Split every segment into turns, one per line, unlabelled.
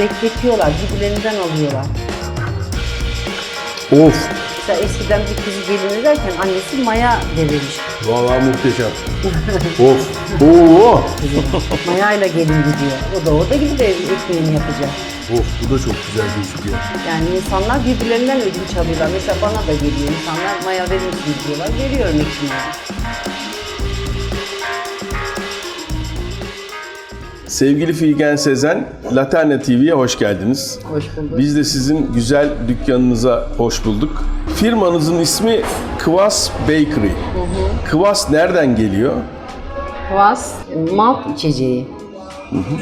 bekletiyorlar, birbirlerinden alıyorlar.
Of.
Mesela eskiden bir kızı gelin ederken annesi maya verirmiş.
Vallahi muhteşem. of. Oo.
Mayayla gelin gidiyor. O da orada gidip ekmeğini yapacak.
Of bu da çok güzel gözüküyor.
Yani insanlar birbirlerinden ödünç alıyorlar. Mesela bana da geliyor insanlar maya verir misiniz diyorlar. Veriyorum ekmeği.
Sevgili Figen Sezen, Laterna TV'ye hoş geldiniz.
Hoş bulduk.
Biz de sizin güzel dükkanınıza hoş bulduk. Firmanızın ismi Kvass Bakery. Kvass nereden geliyor?
Kvass malt içeceği.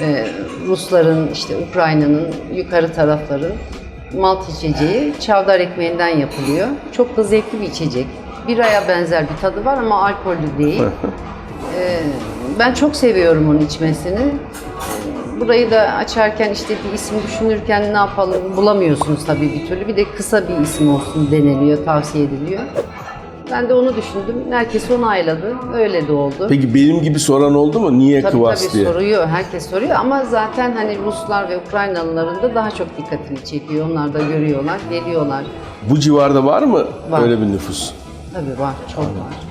Ee, Rusların, işte Ukrayna'nın yukarı tarafların malt içeceği çavdar ekmeğinden yapılıyor. Çok da zevkli bir içecek. Biraya benzer bir tadı var ama alkollü değil. Ee, ben çok seviyorum onun içmesini. Burayı da açarken işte bir isim düşünürken ne yapalım bulamıyorsunuz tabii bir türlü. Bir de kısa bir isim olsun deniliyor, tavsiye ediliyor. Ben de onu düşündüm. Herkes onayladı. Öyle de oldu.
Peki benim gibi soran oldu mu? Niye
Tabii
Kvass
tabii
diye?
soruyor, herkes soruyor ama zaten hani Ruslar ve Ukraynalıların da daha çok dikkatini çekiyor. Onlar da görüyorlar, geliyorlar.
Bu civarda var mı
Var.
öyle bir nüfus?
Tabii var, çok var.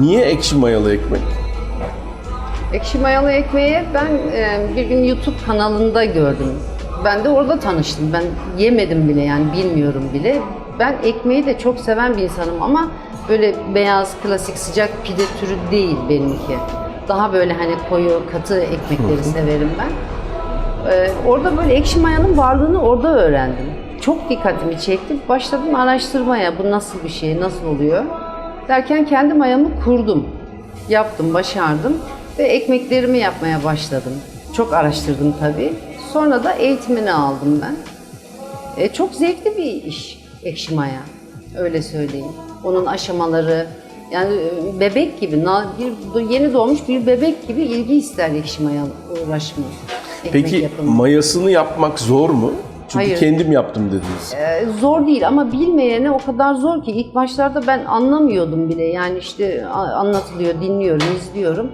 Niye ekşi mayalı ekmek?
Ekşi mayalı ekmeği ben e, bir gün YouTube kanalında gördüm. Ben de orada tanıştım. Ben yemedim bile yani bilmiyorum bile. Ben ekmeği de çok seven bir insanım ama böyle beyaz, klasik, sıcak pide türü değil benimki. Daha böyle hani koyu, katı ekmekleri severim ben. Ee, orada böyle ekşi mayanın varlığını orada öğrendim. Çok dikkatimi çekti. Başladım araştırmaya bu nasıl bir şey, nasıl oluyor. Derken kendi mayamı kurdum. Yaptım, başardım ve ekmeklerimi yapmaya başladım. Çok araştırdım tabii. Sonra da eğitimini aldım ben. E, çok zevkli bir iş ekşi maya. Öyle söyleyeyim. Onun aşamaları yani e, bebek gibi, bir yeni doğmuş bir bebek gibi ilgi ister ekşi maya uğraşma. ekmek
Peki
yapımı.
mayasını yapmak zor mu? Çünkü
Hayır.
kendim yaptım dediniz.
Ee, zor değil ama bilmeyene o kadar zor ki ilk başlarda ben anlamıyordum bile. Yani işte anlatılıyor, dinliyorum, izliyorum.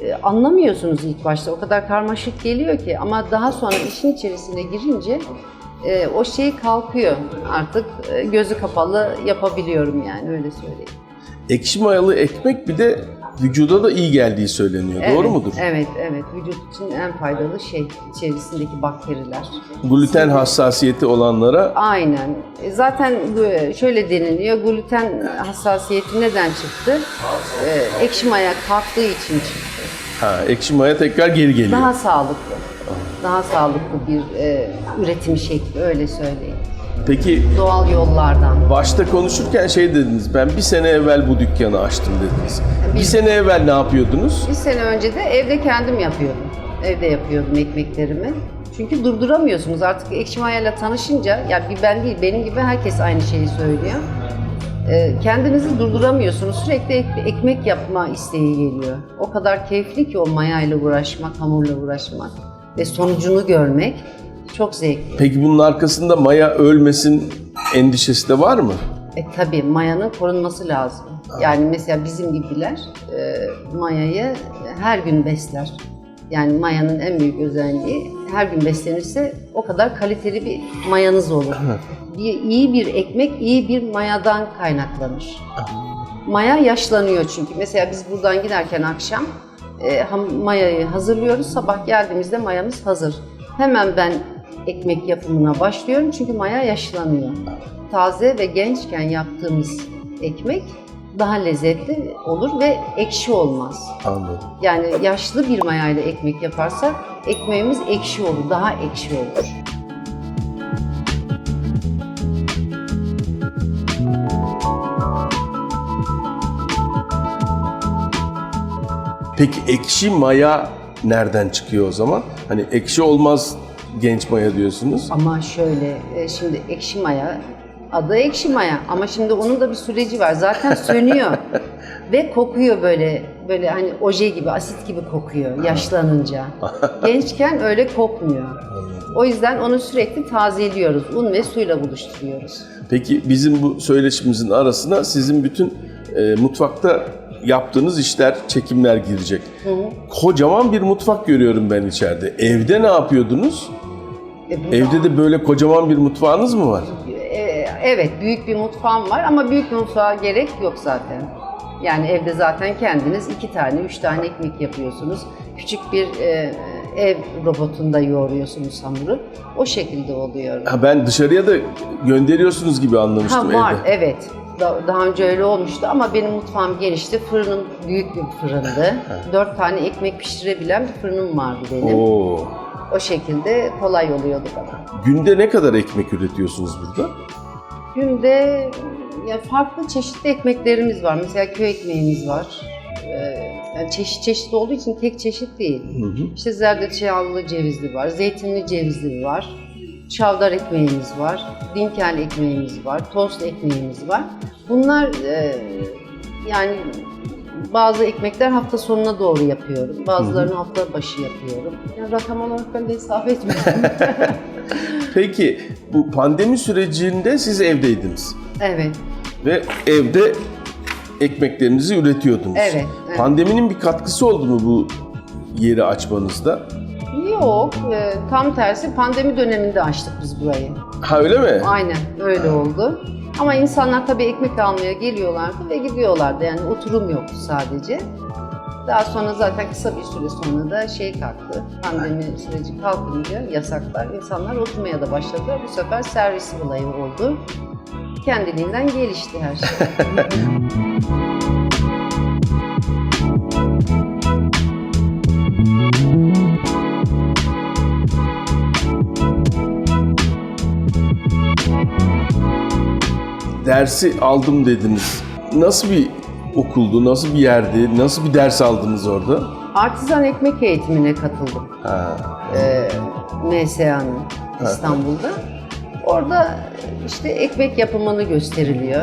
Ee, anlamıyorsunuz ilk başta. O kadar karmaşık geliyor ki ama daha sonra işin içerisine girince e, o şey kalkıyor. Artık e, gözü kapalı yapabiliyorum yani öyle söyleyeyim.
Ekşi mayalı ekmek bir de vücuda da iyi geldiği söyleniyor. Doğru
Evet,
mudur?
Evet, evet. Vücut için en faydalı şey içerisindeki bakteriler.
Gluten hassasiyeti olanlara
Aynen. E, Zaten şöyle deniliyor, gluten hassasiyeti neden çıktı? Ee, ekşi maya kalktığı için çıktı.
ha, ekşi maya tekrar geri geliyor.
Daha sağlıklı. Daha sağlıklı bir e, üretim şekli, öyle söyleyeyim.
Peki
Doğal yollardan.
başta konuşurken şey dediniz. Ben bir sene evvel bu dükkanı açtım dediniz. Bir
Biz-
sene evvel ne yapıyordunuz?
Bir sene önce de evde kendim yapıyordum. Evde yapıyordum ekmeklerimi. Çünkü durduramıyorsunuz artık ekşi mayayla tanışınca, ya bir ben değil benim gibi herkes aynı şeyi söylüyor. Ee, kendinizi durduramıyorsunuz. Sürekli ek- ekmek yapma isteği geliyor. O kadar keyifli ki o mayayla uğraşmak, hamurla uğraşmak ve sonucunu görmek çok zevkli.
Peki bunun arkasında maya ölmesin endişesi de var mı?
E tabii mayanın korunması lazım. Yani mesela bizim gibiler e, mayayı her gün besler. Yani mayanın en büyük özelliği her gün beslenirse o kadar kaliteli bir mayanız olur. Bir, iyi bir ekmek iyi bir mayadan kaynaklanır. Maya yaşlanıyor çünkü. Mesela biz buradan giderken akşam e, mayayı hazırlıyoruz. Sabah geldiğimizde mayamız hazır. Hemen ben ekmek yapımına başlıyorum çünkü maya yaşlanıyor. Taze ve gençken yaptığımız ekmek daha lezzetli olur ve ekşi olmaz.
Anladım.
Yani yaşlı bir mayayla ekmek yaparsak ekmeğimiz ekşi olur, daha ekşi olur.
Peki ekşi maya nereden çıkıyor o zaman? Hani ekşi olmaz genç maya diyorsunuz.
Ama şöyle, e, şimdi ekşi maya, adı ekşi maya ama şimdi onun da bir süreci var. Zaten sönüyor ve kokuyor böyle, böyle hani oje gibi, asit gibi kokuyor yaşlanınca. Gençken öyle kokmuyor. O yüzden onu sürekli tazeliyoruz. Un ve suyla buluşturuyoruz.
Peki bizim bu söyleşimizin arasına sizin bütün e, mutfakta yaptığınız işler, çekimler girecek. Kocaman bir mutfak görüyorum ben içeride. Evde ne yapıyordunuz?
E,
Evde de böyle kocaman bir mutfağınız mı var?
E, evet, büyük bir mutfağım var ama büyük mutfağa gerek yok zaten. Yani evde zaten kendiniz iki tane, üç tane ekmek yapıyorsunuz. Küçük bir e, ev robotunda yoğuruyorsunuz hamuru. O şekilde oluyor.
Ha, ben dışarıya da gönderiyorsunuz gibi anlamıştım
Ha var,
evde.
evet. Da- Daha önce öyle olmuştu ama benim mutfağım genişti. Fırınım büyük bir fırındı. Dört tane ekmek pişirebilen bir fırınım vardı benim.
Oo.
O şekilde kolay oluyordu bana.
Günde ne kadar ekmek üretiyorsunuz burada?
Günde ya farklı çeşitli ekmeklerimiz var. Mesela köy ekmeğimiz var. Ee, yani çeşit çeşit olduğu için tek çeşit değil.
Hı hı.
İşte zerdeçallı cevizli var, zeytinli cevizli var, çavdar ekmeğimiz var, dinkel ekmeğimiz var, tost ekmeğimiz var. Bunlar e, yani bazı ekmekler hafta sonuna doğru yapıyorum. Bazılarını hafta başı yapıyorum. Yani rakam olarak ben de hesap etmiyorum.
Peki bu pandemi sürecinde siz evdeydiniz
evet.
ve evde ekmeklerinizi üretiyordunuz.
Evet, evet.
Pandeminin bir katkısı oldu mu bu yeri açmanızda?
Yok, e, tam tersi pandemi döneminde açtık biz burayı.
Ha öyle mi?
Aynen öyle oldu. Ama insanlar tabii ekmek almaya geliyorlardı ve gidiyorlardı. Yani oturum yoktu sadece. Daha sonra zaten kısa bir süre sonra da şey kalktı. Pandemi süreci kalkınca yasaklar. insanlar oturmaya da başladılar. Bu sefer servis olayı oldu. Kendiliğinden gelişti her şey.
Dersi aldım dediniz. Nasıl bir okuldu, nasıl bir yerdi, nasıl bir ders aldınız orada?
Artizan ekmek eğitimine katıldım.
Ha.
e, MSA'nın İstanbul'da. Orada işte ekmek yapımını gösteriliyor.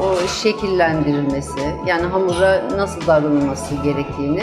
O şekillendirilmesi, yani hamura nasıl davranılması gerektiğini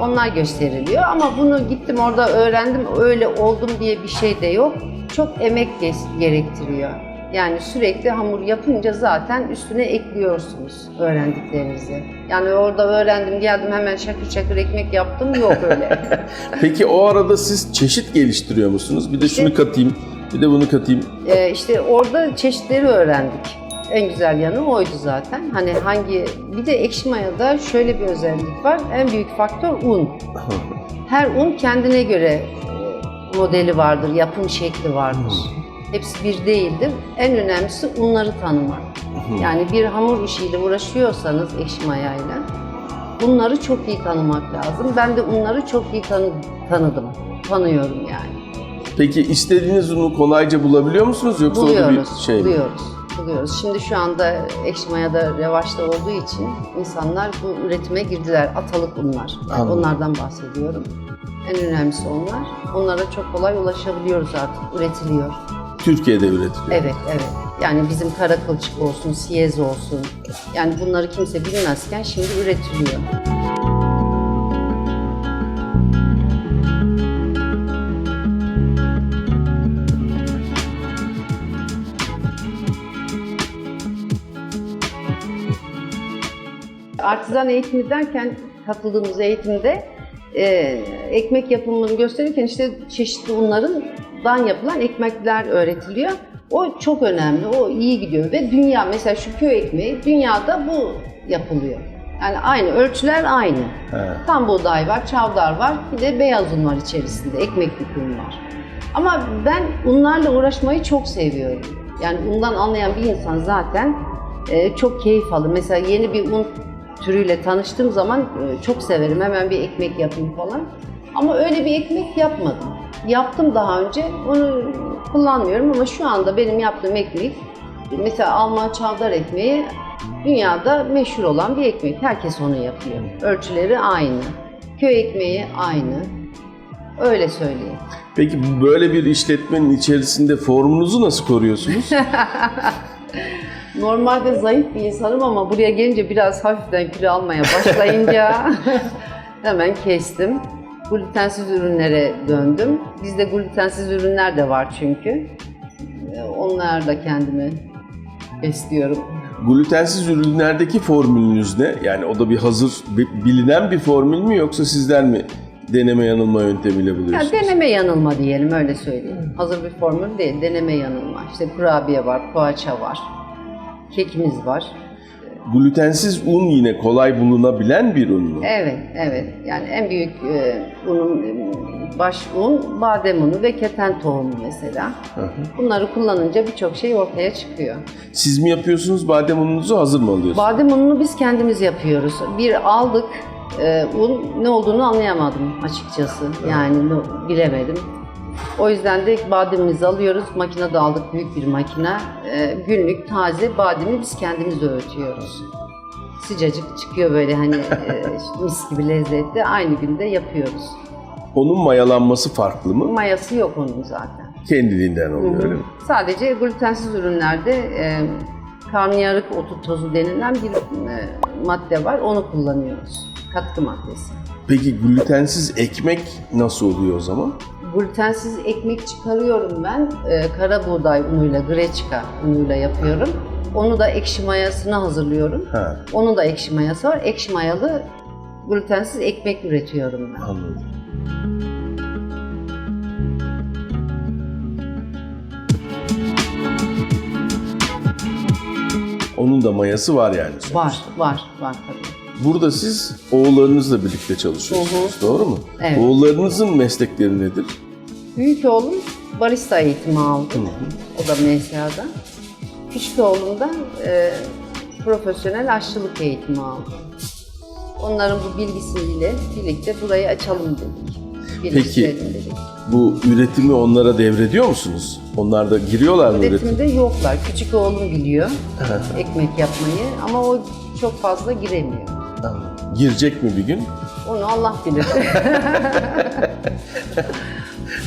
onlar gösteriliyor. Ama bunu gittim orada öğrendim, öyle oldum diye bir şey de yok. Çok emek ge- gerektiriyor. Yani sürekli hamur yapınca zaten üstüne ekliyorsunuz öğrendiklerinizi. Yani orada öğrendim, geldim hemen şakır şakır ekmek yaptım, yok öyle.
Peki o arada siz çeşit geliştiriyor musunuz? Bir de şunu katayım, bir de bunu katayım.
Ee, işte orada çeşitleri öğrendik. En güzel yanı oydu zaten. Hani hangi bir de ekşi mayada şöyle bir özellik var. En büyük faktör un. Her un kendine göre e, modeli vardır, yapım şekli vardır. Hepsi bir değildir. En önemlisi unları tanımak. Yani bir hamur işiyle uğraşıyorsanız ekşi mayayla bunları çok iyi tanımak lazım. Ben de unları çok iyi tanı- tanıdım. Tanıyorum yani.
Peki istediğiniz unu kolayca bulabiliyor musunuz yoksa o da
Buluyoruz,
bir şey mi?
buluyoruz, buluyoruz. Şimdi şu anda ekşi mayada revaçta olduğu için insanlar bu üretime girdiler. Atalık unlar. Yani onlardan bahsediyorum. En önemlisi onlar. Onlara çok kolay ulaşabiliyoruz artık. Üretiliyor.
Türkiye'de üretiliyor.
Evet, evet. Yani bizim kara kılçık olsun, siyez olsun. Yani bunları kimse bilmezken şimdi üretiliyor. Artizan eğitimi derken katıldığımız eğitimde e, ekmek yapımını gösterirken işte çeşitli unlarından yapılan ekmekler öğretiliyor. O çok önemli, o iyi gidiyor ve dünya mesela şu köy ekmeği dünyada bu yapılıyor. Yani aynı ölçüler aynı.
He.
Tam buğday var, çavdar var, bir de beyaz un var içerisinde, ekmeklik un var. Ama ben unlarla uğraşmayı çok seviyorum. Yani undan anlayan bir insan zaten e, çok keyif alır. Mesela yeni bir un türüyle tanıştığım zaman e, çok severim. Hemen bir ekmek yapayım falan. Ama öyle bir ekmek yapmadım. Yaptım daha önce, onu kullanmıyorum ama şu anda benim yaptığım ekmek, mesela Alman çavdar ekmeği dünyada meşhur olan bir ekmek. Herkes onu yapıyor. Ölçüleri aynı. Köy ekmeği aynı. Öyle söyleyeyim.
Peki böyle bir işletmenin içerisinde formunuzu nasıl koruyorsunuz?
Normalde zayıf bir insanım ama buraya gelince biraz hafiften kilo almaya başlayınca hemen kestim. Glutensiz ürünlere döndüm. Bizde glutensiz ürünler de var çünkü. Ee, Onlar da kendimi besliyorum.
Glutensiz ürünlerdeki formülünüz ne? Yani o da bir hazır, bi- bilinen bir formül mü yoksa sizden mi deneme yanılma yöntemiyle
Ya
buluyorsunuz?
deneme yanılma diyelim öyle söyleyeyim. Hazır bir formül değil, deneme yanılma. İşte kurabiye var, poğaça var, kekimiz var.
Glutensiz un yine kolay bulunabilen bir un mu?
Evet, evet. Yani en büyük e, unun e, baş un, badem unu ve keten tohumu mesela. Bunları kullanınca birçok şey ortaya çıkıyor.
Siz mi yapıyorsunuz badem ununuzu hazır mı alıyorsunuz?
Badem ununu biz kendimiz yapıyoruz. Bir aldık, e, un ne olduğunu anlayamadım açıkçası. Yani ne- bilemedim. O yüzden de bademimizi alıyoruz. Makinede aldık büyük bir makine. E, günlük taze bademi biz kendimiz öğütüyoruz. Sıcacık çıkıyor böyle hani e, mis gibi lezzetli. Aynı günde yapıyoruz.
Onun mayalanması farklı mı?
Mayası yok onun zaten.
Kendiliğinden oluyor öyle mi?
Sadece glutensiz ürünlerde e, karnıyarık otu tozu denilen bir e, madde var. Onu kullanıyoruz. Katkı maddesi.
Peki glutensiz ekmek nasıl oluyor o zaman?
Glutensiz ekmek çıkarıyorum ben. E, kara buğday unuyla, greçka unuyla yapıyorum. Onu da ekşi mayasına hazırlıyorum.
Ha,
Onun da ekşi mayası var. Ekşi mayalı glutensiz ekmek üretiyorum ben.
anladım. Onun da mayası var yani. sonuçta.
Var, var, var tabii.
Burada siz oğullarınızla birlikte çalışıyorsunuz, doğru mu?
Evet.
Oğullarınızın meslekleri nedir?
Büyük oğlum barista eğitimi aldı. O da MSA'da. Küçük oğlum da e, profesyonel aşçılık eğitimi aldı. Onların bu bilgisiyle birlikte burayı açalım dedik. Birleştirelim dedik.
Bu üretimi onlara devrediyor musunuz? Onlar da giriyorlar mı üretime?
Üretimde yoklar. Küçük oğlum biliyor ekmek yapmayı ama o çok fazla giremiyor.
Girecek mi bir gün?
Onu Allah bilir.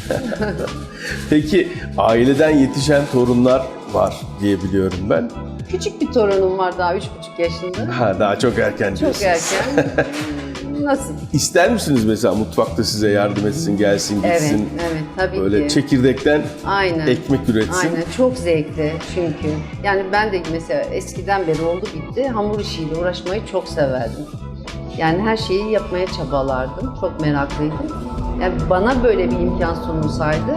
Peki aileden yetişen torunlar var diye biliyorum ben.
Küçük bir torunum var daha üç buçuk yaşında.
Ha daha çok erken
Çok
diyorsunuz.
erken. Nasıl?
İster misiniz mesela mutfakta size yardım etsin, gelsin,
Evet,
gitsin?
evet tabii
Böyle
ki.
çekirdekten
Aynen.
ekmek üretsin.
Aynen çok zevkli çünkü. Yani ben de mesela eskiden beri oldu bitti hamur işiyle uğraşmayı çok severdim. Yani her şeyi yapmaya çabalardım. Çok meraklıydım. Yani bana böyle bir imkan sunulsaydı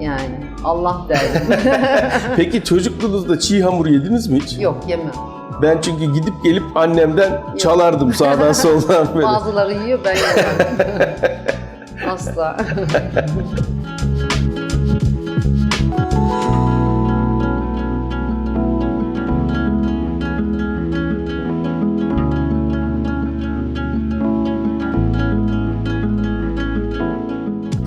yani Allah derdim.
Peki çocukluğunuzda çiğ hamur yediniz mi hiç?
Yok yemem.
Ben çünkü gidip gelip annemden çalardım sağdan soldan böyle.
Bazıları yiyor ben yemem. Asla.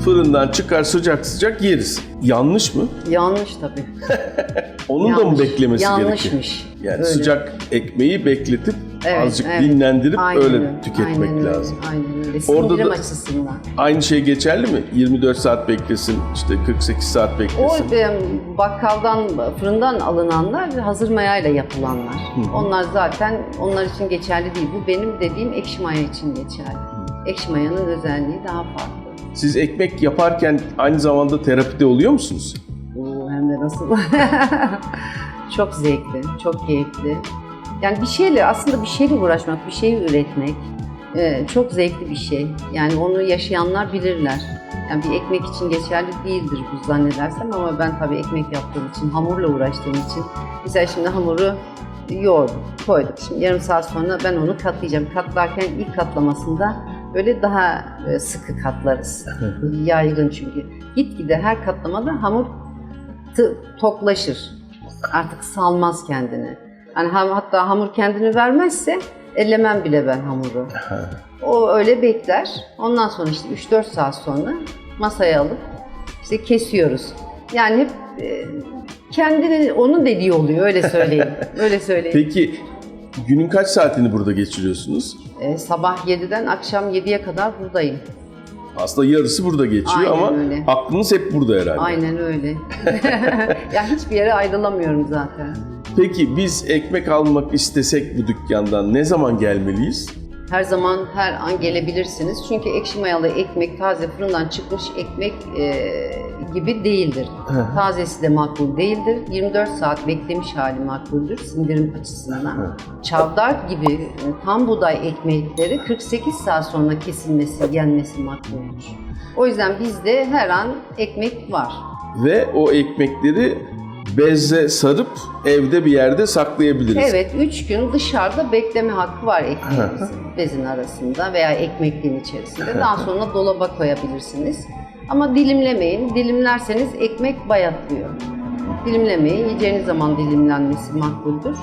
Fırından çıkar sıcak sıcak yeriz. Yanlış mı?
Yanlış tabii.
Onun da mı
Yanlış.
beklemesi gerekiyor?
Yanlışmış.
Yani
Öyle.
sıcak ekmeği bekletip
Evet,
azıcık
evet.
dinlendirip
Aynen
öyle
öyle,
tüketmek
aynen öyle,
lazım.
Aynen öyle.
Orada
Sindirim
da-
açısından.
Aynı şey geçerli mi? 24 saat beklesin, işte 48 saat
O
beklesin.
e, bakkaldan, fırından alınanlar hazır mayayla yapılanlar. Onlar zaten onlar için geçerli değil. Bu benim dediğim ekşi maya için geçerli. Ekşi mayanın özelliği daha farklı.
Siz ekmek yaparken aynı zamanda terapide oluyor musunuz?
Oo, hem de nasıl? çok zevkli, çok keyifli. Yani bir şeyle aslında bir şeyle uğraşmak, bir şey üretmek e, çok zevkli bir şey. Yani onu yaşayanlar bilirler. Yani bir ekmek için geçerli değildir bu zannedersem ama ben tabii ekmek yaptığım için, hamurla uğraştığım için. Mesela şimdi hamuru yoğurduk, koyduk. Şimdi yarım saat sonra ben onu katlayacağım. Katlarken ilk katlamasında böyle daha e, sıkı katlarız. Yaygın çünkü. Gitgide her katlamada hamur tı- toklaşır. Artık salmaz kendini. Yani ham- hatta hamur kendini vermezse ellemem bile ben hamuru. O öyle bekler. Ondan sonra işte 3-4 saat sonra masaya alıp işte kesiyoruz. Yani hep e, kendini onun dediği oluyor öyle söyleyeyim. öyle söyleyeyim.
Peki günün kaç saatini burada geçiriyorsunuz?
E, sabah 7'den akşam 7'ye kadar buradayım.
Aslında yarısı burada geçiyor
Aynen
ama
öyle.
aklınız hep burada herhalde.
Aynen öyle. ya hiçbir yere ayrılamıyorum zaten.
Peki biz ekmek almak istesek bu dükkandan ne zaman gelmeliyiz?
Her zaman her an gelebilirsiniz. Çünkü ekşi mayalı ekmek taze fırından çıkmış ekmek e, gibi değildir. Tazesi de makbul değildir. 24 saat beklemiş hali makbuldür sindirim açısından. Çavdar gibi e, tam buğday ekmekleri 48 saat sonra kesilmesi, yenmesi makbuldür. O yüzden bizde her an ekmek var.
Ve o ekmekleri bezle sarıp evde bir yerde saklayabiliriz.
Evet, 3 gün dışarıda bekleme hakkı var ekmeğinizin bezin arasında veya ekmekliğin içerisinde. Daha sonra dolaba koyabilirsiniz. Ama dilimlemeyin. Dilimlerseniz ekmek bayatlıyor. Dilimlemeyin. Yiyeceğiniz zaman dilimlenmesi makbuldür.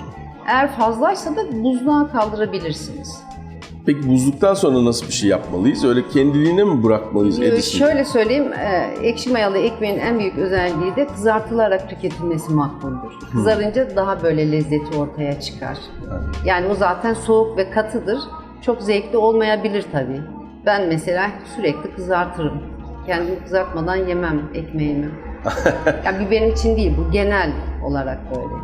Eğer fazlaysa da buzluğa kaldırabilirsiniz.
Peki buzluktan sonra nasıl bir şey yapmalıyız? Öyle kendiliğine mi bırakmalıyız
Ee,
erisin?
Şöyle söyleyeyim, e, ekşi mayalı ekmeğin en büyük özelliği de kızartılarak tüketilmesi makbuldür. Kızarınca daha böyle lezzeti ortaya çıkar. Yani o zaten soğuk ve katıdır. Çok zevkli olmayabilir tabii. Ben mesela sürekli kızartırım. Kendimi kızartmadan yemem ekmeğimi. yani bir benim için değil, bu genel olarak böyle.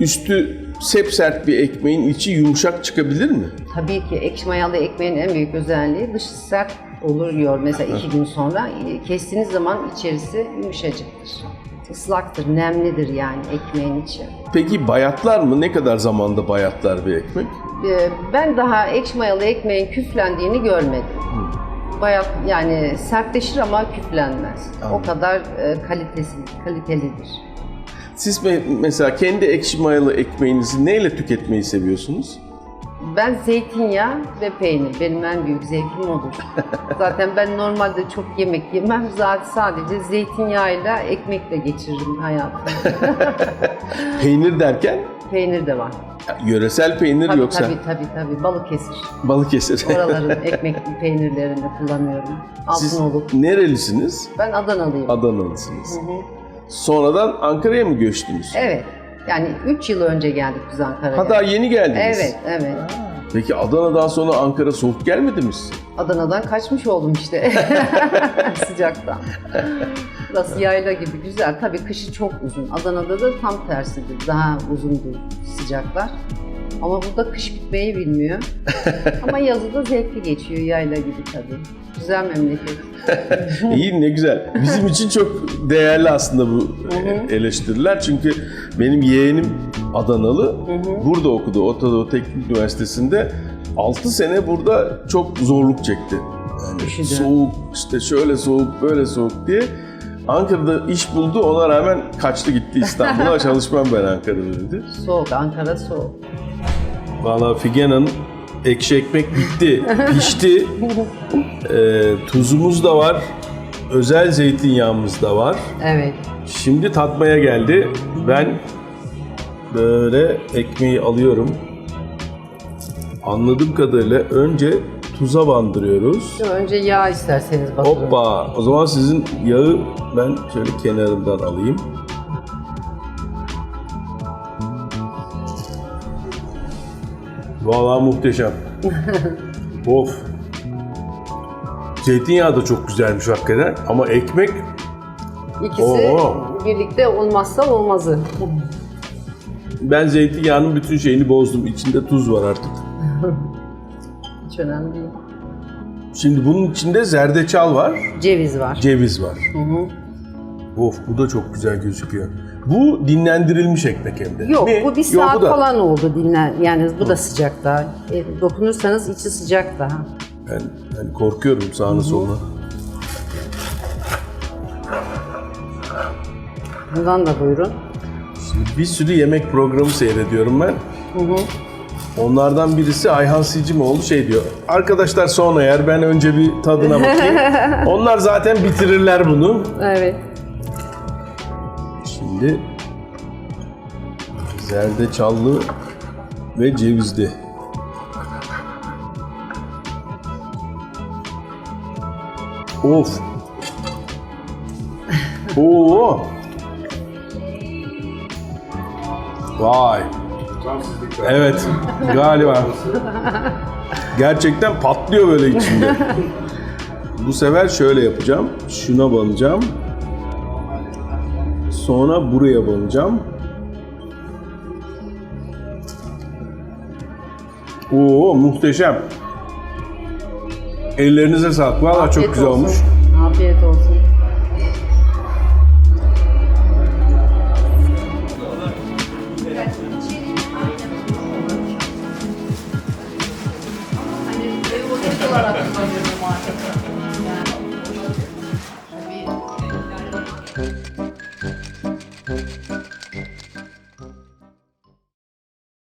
Üstü sepsert bir ekmeğin içi yumuşak çıkabilir mi?
Tabii ki ekşi mayalı ekmeğin en büyük özelliği dışı sert oluyor mesela iki gün sonra. E, Kestiğiniz zaman içerisi yumuşacıktır. Islaktır, nemlidir yani ekmeğin içi.
Peki bayatlar mı? Ne kadar zamanda bayatlar bir ekmek?
E, Ben daha ekşi mayalı ekmeğin küflendiğini görmedim. Bayat yani sertleşir ama küflenmez. O kadar e, kalitesi, kalitelidir.
Siz me- mesela kendi ekşi mayalı ekmeğinizi neyle tüketmeyi seviyorsunuz?
Ben zeytinyağı ve peynir. Benim en büyük zevkim odur. Zaten ben normalde çok yemek yemem. Zaten sadece zeytinyağıyla ekmekle geçiririm hayatımı.
Peynir derken
peynir de var.
yöresel peynir
Tabii
yoksa
tabii tabii tabii. Balıkesir.
Balıkesir.
Oraların ekmek peynirlerini kullanıyorum.
Siz
Altınoluk.
nerelisiniz?
Ben Adanalıyım.
Adanalısınız.
Hı hı.
Sonradan Ankara'ya mı göçtünüz?
Evet. Yani 3 yıl önce geldik biz Ankara'ya.
Ha daha yeni geldiniz.
Evet, evet.
Peki Adana'dan sonra Ankara soğuk gelmedi mi?
Adana'dan kaçmış oldum işte. Sıcaktan. Burası yayla gibi güzel. Tabii kışı çok uzun. Adana'da da tam tersidir. Daha uzundur sıcaklar. Ama burada kış bitmeyi bilmiyor. Ama yazı da zevkli geçiyor yayla gibi tabii. Güzel memleket.
İyi ne güzel. Bizim için çok değerli aslında bu e, eleştiriler. Çünkü benim yeğenim Adanalı. Burada okudu Ortadoğu Teknik Üniversitesi'nde. 6 sene burada çok zorluk çekti. Yani
Üşüdü.
soğuk, işte şöyle soğuk, böyle soğuk diye. Ankara'da iş buldu, ona rağmen kaçtı gitti İstanbul'a. Çalışmam ben Ankara'da dedi.
Soğuk, Ankara soğuk.
Valla Figen Hanım ekşi ekmek bitti, pişti. Ee, tuzumuz da var. Özel zeytinyağımız da var.
Evet.
Şimdi tatmaya geldi. Ben böyle ekmeği alıyorum. Anladığım kadarıyla önce tuza bandırıyoruz.
Önce yağ isterseniz batırın.
Hoppa! O zaman sizin yağı ben şöyle kenarından alayım. Vallahi muhteşem. of. Zeytinyağı da çok güzelmiş hakikaten ama ekmek
İkisi
Oo.
birlikte olmazsa olmazı.
ben zeytinyağının bütün şeyini bozdum. İçinde tuz var artık.
Hiç önemli değil.
Şimdi bunun içinde zerdeçal var,
Ceviz var.
ceviz var.
Hı hı.
Of bu da çok güzel gözüküyor. Bu dinlendirilmiş ekmek hem de.
Yok
Mi?
bu bir
Yok,
saat
bu da.
falan oldu dinlen. Yani bu da sıcak daha. E, dokunursanız içi sıcak daha.
Ben, ben korkuyorum sağına soluna.
Bundan da buyurun.
Şimdi bir sürü yemek programı seyrediyorum ben. Onlardan birisi Ayhan Sicimoğlu şey diyor. Arkadaşlar sonra yer ben önce bir tadına bakayım. Onlar zaten bitirirler bunu.
Evet.
Şimdi zerdeçallı ve cevizli. Of. Oo. Vay. Evet, galiba. Gerçekten patlıyor böyle içinde. Bu sefer şöyle yapacağım. Şuna banacağım. Sonra buraya banacağım. Oo muhteşem. Ellerinize sağlık. Valla çok güzel
olsun.
olmuş.
Afiyet olsun.